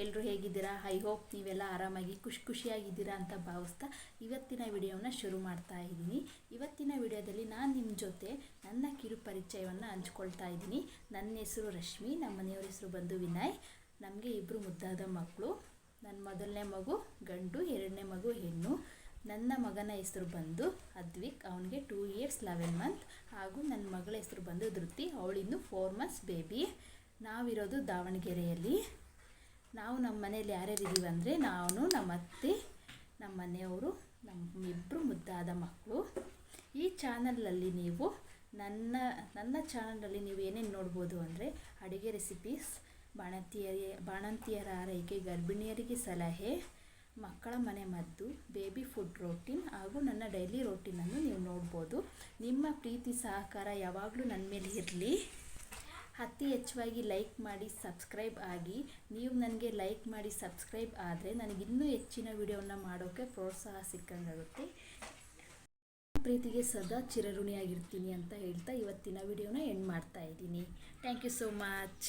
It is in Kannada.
ಎಲ್ಲರೂ ಹೇಗಿದ್ದೀರಾ? ಐ ಹೋಪ್ ನೀವೆಲ್ಲ ಆರಾಮಾಗಿ ಖುಷಿ ಖುಷಿಯಾಗಿದ್ದೀರಾ ಅಂತ ಭಾವಿಸ್ತಾ ಇವತ್ತಿನ ವಿಡಿಯೋನ ಶುರು ಮಾಡ್ತಾ ಇದ್ದೀನಿ. ಇವತ್ತಿನ ವಿಡಿಯೋದಲ್ಲಿ ನಾನು ನಿಮ್ಮ ಜೊತೆ ನನ್ನ ಕಿರು ಪರಿಚಯವನ್ನು ಹಂಚ್ಕೊಳ್ತಾ ಇದ್ದೀನಿ. ನನ್ನ ಹೆಸರು ರಶ್ಮಿ, ನಮ್ಮ ಮನೆಯವ್ರ ಹೆಸರು ಬಂದು ವಿನಯ್. ನಮಗೆ ಇಬ್ಬರು ಮುದ್ದಾದ ಮಕ್ಕಳು ನನ್ನ ಮೊದಲನೇ ಮಗು ಗಂಡು, ಎರಡನೇ ಮಗು ಹೆಣ್ಣು. ನನ್ನ ಮಗನ ಹೆಸರು ಬಂದು ಅದ್ವಿಕ್, ಅವನಿಗೆ ಟೂ ಇಯರ್ಸ್ ಲೆವೆನ್ ಮಂತ್. ಹಾಗೂ ನನ್ನ ಮಗಳ ಹೆಸರು ಬಂದು ಧೃತಿ, ಅವಳಿನ್ನು ಫೋರ್ ಮಂತ್ಸ್ ಬೇಬಿ. ನಾವಿರೋದು ದಾವಣಗೆರೆಯಲ್ಲಿ. ನಾವು ನಮ್ಮ ಮನೇಲಿ ಯಾರ್ಯಾರು ಇದ್ದೀವಿ ಅಂದರೆ ನಾನು, ನಮ್ಮ ಅತ್ತೆ, ನಮ್ಮ ಮನೆಯವರು, ನಮ್ಮ ಇಬ್ಬರು ಮುದ್ದಾದ ಮಕ್ಕಳು. ಈ ಚಾನಲಲ್ಲಿ ನೀವು ನನ್ನ ನನ್ನ ಚಾನಲಲ್ಲಿ ನೀವು ಏನೇನು ನೋಡ್ಬೋದು ಅಂದರೆ ಅಡುಗೆ ರೆಸಿಪೀಸ್ ಬಾಣಂತಿಯರಿ, ಬಾಣಂತಿಯರ ಆರೈಕೆ, ಗರ್ಭಿಣಿಯರಿಗೆ ಸಲಹೆ, ಮಕ್ಕಳ ಮನೆ ಮದ್ದು ಬೇಬಿ ಫುಡ್ ರೋಟೀನ್ ಹಾಗೂ ನನ್ನ ಡೈಲಿ ರೋಟೀನನ್ನು ನೀವು ನೋಡ್ಬೋದು. ನಿಮ್ಮ ಪ್ರೀತಿ ಸಹಕಾರ ಯಾವಾಗಲೂ ನನ್ನ ಮೇಲೆ ಇರಲಿ. ಅತಿ ಹೆಚ್ಚಾಗಿ ಲೈಕ್ ಮಾಡಿ, ಸಬ್ಸ್ಕ್ರೈಬ್ ಆಗಿ, ನೀವು ನನಗೆ ಲೈಕ್ ಮಾಡಿ, ಸಬ್ಸ್ಕ್ರೈಬ್ ಆದರೆ ನನಗೆ ಇನ್ನೂ ಹೆಚ್ಚಿನ ವಿಡಿಯೋವನ್ನು ಮಾಡೋಕ್ಕೆ ಪ್ರೋತ್ಸಾಹ ಸಿಕ್ಕಂಗಾಗುತ್ತೆ. ಪ್ರೀತಿಗೆ ಸದಾ ಚಿರಋಣಿಯಾಗಿರ್ತೀನಿ ಅಂತ ಹೇಳ್ತಾ ಇವತ್ತಿನ ವಿಡಿಯೋನ ಎಂಡ್ ಮಾಡ್ತಾ ಇದ್ದೀನಿ. Thank you so much